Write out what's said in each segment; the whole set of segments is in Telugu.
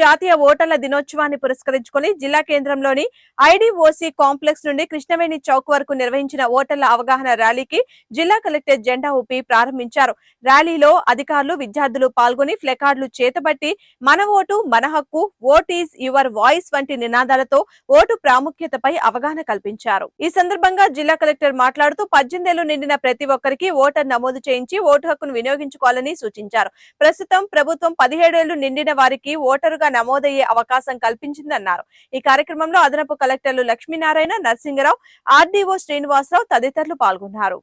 జాతీయ ఓటర్ల దినోత్సవాన్ని పురస్కరించుకొని జిల్లా కేంద్రంలోని ఐడిఓసి కాంప్లెక్స్ నుండి కృష్ణవేణి చౌక్ వరకు నిర్వహించిన ఓటర్ల అవగాహన ర్యాలీకి జిల్లా కలెక్టర్ జెండా ఊపి ప్రారంభించారు. ర్యాలీలో అధికారులు విద్యార్థులు పాల్గొని ఫ్లెకార్డులు చేతబట్టి మన ఓటు మన హక్కు ఓట్ ఈజ్ యువర్ వాయిస్ వంటి నినాదాలతో ఓటు ప్రాముఖ్యతపై అవగాహన కల్పించారు. ఈ సందర్భంగా జిల్లా కలెక్టర్ మాట్లాడుతూ పద్దెనిమిదేళ్ళు నిండిన ప్రతి ఒక్కరికి ఓటర్ నమోదు చేయించి ఓటు హక్కును వినియోగించుకోవాలని సూచించారు. ప్రస్తుతం ప్రభుత్వం పదిహేడేళ్ళు నిండిన వారికి ఓటరుగా నమోదయ్యే అవకాశం కల్పించిందన్నారు. ఈ కార్యక్రమంలో అదనపు కలెక్టర్లు లక్ష్మీనారాయణ నరసింగరావు ఆర్డీఓ శ్రీనివాసరావు తదితరులు పాల్గొన్నారు.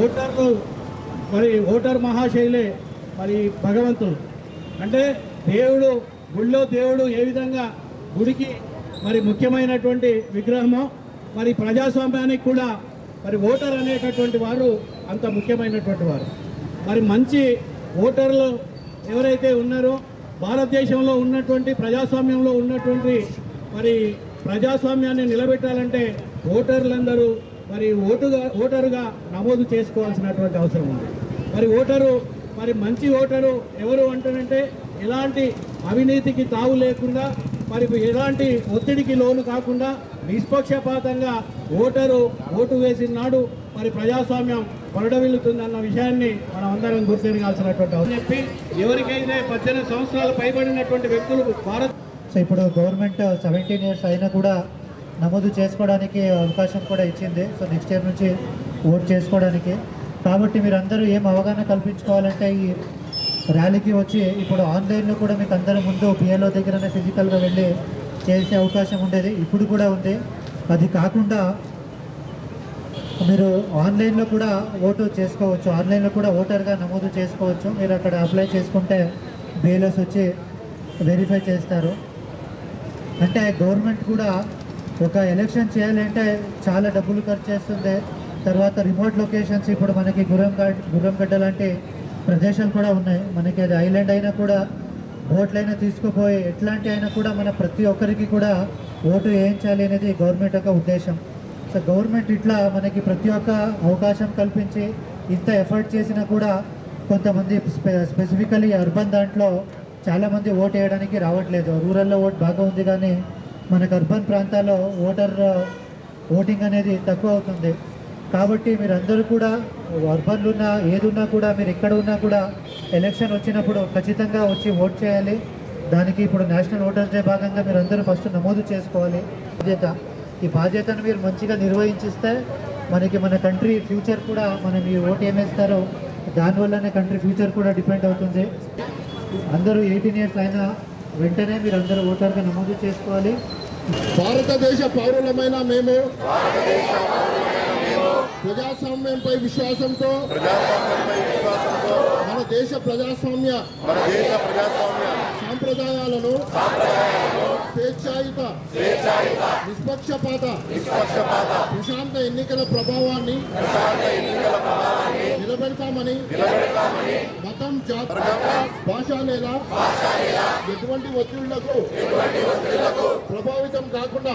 ఓటర్లు మరి ఓటర్ మహాశైలే మరి భగవంతుడు. అంటే దేవుడు గుళ్ళో దేవుడు ఏ విధంగా గుడికి మరి ముఖ్యమైనటువంటి విగ్రహమో మరి ప్రజాస్వామ్యానికి కూడా మరి ఓటర్ అనేటటువంటి వారు అంత ముఖ్యమైనటువంటి వారు. మరి మంచి ఓటర్లు ఎవరైతే ఉన్నారో భారతదేశంలో ఉన్నటువంటి ప్రజాస్వామ్యంలో ఉన్నటువంటి మరి ప్రజాస్వామ్యాన్ని నిలబెట్టాలంటే ఓటర్లందరూ మరి ఓటుగా ఓటరుగా నమోదు చేసుకోవాల్సినటువంటి అవసరం ఉంది. మరి ఓటరు మరి మంచి ఓటరు ఎవరు అంటారంటే ఎలాంటి అవినీతికి తావు లేకుండా మరి ఎలాంటి ఒత్తిడికి లోను కాకుండా నిష్పక్షపాతంగా ఓటరు ఓటు వేసిన నాడు మరి ప్రజాస్వామ్యం పొరడవిల్లుతుందన్న విషయాన్ని మనం అందరం గుర్తిరగాల్సినటువంటి అవసరం. చెప్పి ఎవరికైతే పద్దెనిమిది సంవత్సరాలు పైబడినటువంటి వ్యక్తులు భారత్ సో ఇప్పుడు గవర్నమెంట్ సెవెంటీన్ ఇయర్స్ అయినా కూడా నమోదు చేసుకోవడానికి అవకాశం కూడా ఇచ్చింది. సో నెక్స్ట్ ఇయర్ నుంచి ఓట్ చేసుకోవడానికి. కాబట్టి మీరు అందరూ ఏం అవగాహన కల్పించుకోవాలంటే ఈ ర్యాలీకి వచ్చి ఇప్పుడు ఆన్లైన్లో కూడా మీకు అందరి ముందు పిఎల్ఓ దగ్గరనే ఫిజికల్గా వెళ్ళి చేసే అవకాశం ఉండేది. ఇప్పుడు కూడా ఉంది. అది కాకుండా మీరు ఆన్లైన్లో కూడా ఓటు చేసుకోవచ్చు. ఆన్లైన్లో కూడా ఓటర్గా నమోదు చేసుకోవచ్చు. మీరు అక్కడ అప్లై చేసుకుంటే బిఎల్ఎస్ వచ్చి వెరిఫై చేస్తారు. అంటే గవర్నమెంట్ కూడా ఒక ఎలక్షన్ చేయాలంటే చాలా డబ్బులు ఖర్చు చేస్తుంది తర్వాత రిమోట్ లొకేషన్స్ ఇప్పుడు మనకి గుర్రంగడ్ గుర్రంగడ్డ లాంటి ప్రదేశాలు కూడా ఉన్నాయి. మనకి అది ఐలాండ్ అయినా కూడా ఓట్లైనా తీసుకుపోయి ఎట్లాంటి అయినా కూడా మన ప్రతి ఒక్కరికి కూడా ఓటు వేయించాలి అనేది గవర్నమెంట్ యొక్క ఉద్దేశం. సో గవర్నమెంట్ ఇట్లా మనకి ప్రతి ఒక్క అవకాశం కల్పించి ఇంత ఎఫర్ట్ చేసినా కూడా కొంతమంది స్పె స్పెసిఫికలీ అర్బన్ దాంట్లో చాలామంది ఓట్ వేయడానికి రావట్లేదు. రూరల్లో ఓట్ బాగా ఉంది కానీ మనకు అర్బన్ ప్రాంతాల్లో ఓటర్ ఓటింగ్ అనేది తక్కువ అవుతుంది. కాబట్టి మీరందరూ కూడా అర్బన్లు ఉన్నా ఏదున్నా కూడా మీరు ఎక్కడ ఉన్నా కూడా ఎలక్షన్ వచ్చినప్పుడు ఖచ్చితంగా వచ్చి ఓట్ చేయాలి. దానికి ఇప్పుడు నేషనల్ ఓటర్స్ డే భాగంగా మీరు అందరూ ఫస్ట్ నమోదు చేసుకోవాలి. బాధ్యత. ఈ బాధ్యతను మీరు మంచిగా నిర్వహించిస్తే మనకి మన కంట్రీ ఫ్యూచర్ కూడా మనం ఈ ఓటు ఏమేస్తారో? దానివల్లనే కంట్రీ ఫ్యూచర్ కూడా డిపెండ్ అవుతుంది. అందరూ ఎయిటీన్ ఇయర్స్ అయినా వెంటనే మీరు అందరూ ఓటర్గా నమోదు చేసుకోవాలి. భారతదేశ పౌరులమైన మేము ప్రజాస్వామ్యంపై విశ్వాసంతో మన దేశ ప్రజాస్వామ్య సాంప్రదాయాలను స్వేచ్ఛాయుత. నిష్పక్షపాత. ప్రశాంత ఎన్నికల ప్రభావాన్ని నిలబెడతామని మతం జాతి భాష లేదా ఎటువంటి ఒత్తిళ్ళకు ప్రభావితం కాకుండా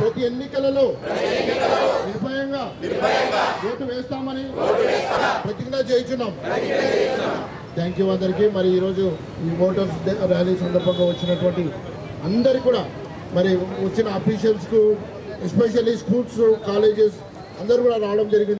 ప్రతి ఎన్నికలలో నిర్భయంగా ఓటు వేస్తామని ప్రతిజ్ఞ చేయించున్నాం. థ్యాంక్ యూ అందరికీ. మరి ఈరోజు ఈ ఓటర్స్ డే ర్యాలీ సందర్భంగా వచ్చినటువంటి అందరు కూడా మరి వచ్చిన అఫీషియల్స్కు ఎస్పెషల్లీ స్కూల్స్ కాలేజెస్ అందరూ కూడా రావడం జరిగింది.